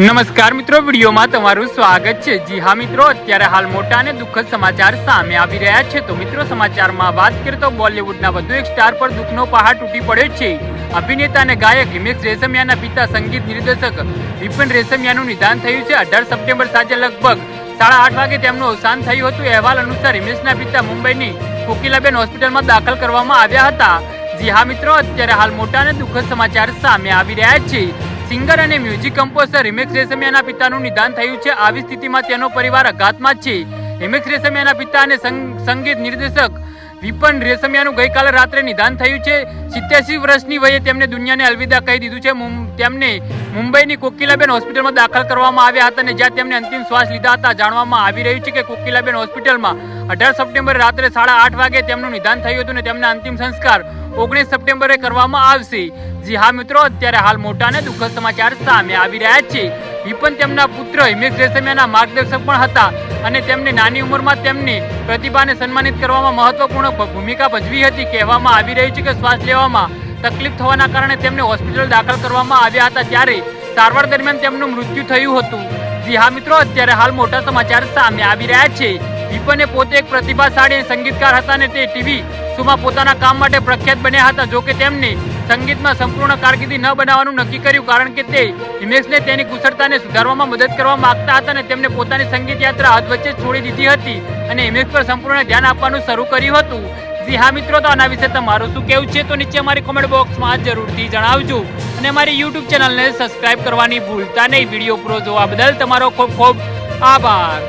નમસ્કાર મિત્રો, વિડીયોમાં તમારું સ્વાગત છે. જી હા મિત્રો, અત્યારે હાલ મોટા અને દુઃખદ સમાચાર સામે આવી રહ્યા છે. તો મિત્રો, સમાચારમાં વાત કરીએ તો બોલિવૂડના વધુ એક સ્ટાર પર દુઃખનો પહાડ તૂટી પડ્યો છે. અભિનેતા અને ગાયક હિમેશ રેશમિયાના પિતા સંગીત નિર્દેશક વિપિન રેશમિયાનું નિધાન થયું છે. અઢાર સપ્ટેમ્બર સાંજે લગભગ સાડા આઠ વાગે તેમનું અવસાન થયું હતું. અહેવાલ અનુસાર હિમેશના પિતા મુંબઈની કોકિલાબેન હોસ્પિટલમાં દાખલ કરવામાં આવ્યા હતા. જી હા મિત્રો, અત્યારે હાલ મોટા અને દુઃખદ સમાચાર સામે આવી રહ્યા છે. સિંગર અને મ્યુઝિક કમ્પોઝર હિમેશ રેશમિયાના પિતાનું નિદાન થયું છે. આવી સ્થિતિમાં તેનો પરિવાર આઘાતમાં જ છે. હિમેશ રેશમિયાના પિતા અને સંગ- સંગીત નિર્દેશક વિપન રેશમિયાનું ગઈકાલે રાત્રે નિદાન થયું છે. સિત્યાસી વર્ષની વયે તેમને દુનિયાને અલવિદા કહી દીધું છે. તેમને મુંબઈની કોકિલાબેન હોસ્પિટલમાં દાખલ કરવામાં આવ્યા હતા અને જ્યાં તેમને અંતિમ શ્વાસ લીધા હતા. જાણવામાં આવી રહ્યું છે કે કોકિલાબેન હોસ્પિટલમાં અઢાર સપ્ટેમ્બરે રાત્રે સાડા આઠ વાગે તેમનું નિદાન થયું હતું અને તેમના અંતિમ સંસ્કાર ઓગણીસ સપ્ટેમ્બરે કરવામાં આવશે. જી હા મિત્રો, અત્યારે હાલ મોટા અને દુઃખદ સમાચાર સામે આવી રહ્યા છે. વિપન તેમના પુત્ર હિમેશ રેશમિયાના માર્ગદર્શક પણ હતા અને તેમની નાની ઉંમરમાં તેમની પ્રતિભાને સન્માનિત કરવામાં મહત્વપૂર્ણ ભૂમિકા ભજવી હતી. કહેવામાં આવી રહ્યું છે કે શ્વાસ લેવામાં તકલીફ થવાના કારણે તેમને હોસ્પિટલ દાખલ કરવામાં આવ્યા હતા ત્યારે સારવાર દરમિયાન તેમનું મૃત્યુ થયું હતું. જી હા મિત્રો, અત્યારે હાલ મોટા સમાચાર સામે આવી રહ્યા છે. વિપને પોતે એક પ્રતિભાશાળી સંગીતકાર હતા અને તે ટીવી શોમાં પોતાના કામ માટે પ્રખ્યાત બન્યા હતા, જો કે તેમને સંગીતમાં સંપૂર્ણ કારકિર્દી ન બનાવવાનું નક્કી કર્યું, કારણ કે તે હિમેશને તેની કુશળતાને સુધારવામાં મદદ કરવા માંગતા હતા અને તેમને પોતાની સંગીત યાત્રા હાથ વચ્ચે છોડી દીધી હતી અને હિમેશ પર સંપૂર્ણ ધ્યાન આપવાનું શરૂ કર્યું હતું. જી હા મિત્રો, તો આના વિશે તમારું શું કેવું છે? તો નીચે અમારી કોમેન્ટ બોક્સમાં જરૂરથી જણાવજો અને અમારી યુટ્યુબ ચેનલને સબસ્ક્રાઇબ કરવાની ભૂલતા નહીં. વીડિયો પૂરો જોવા બદલ તમારો ખૂબ ખૂબ આભાર.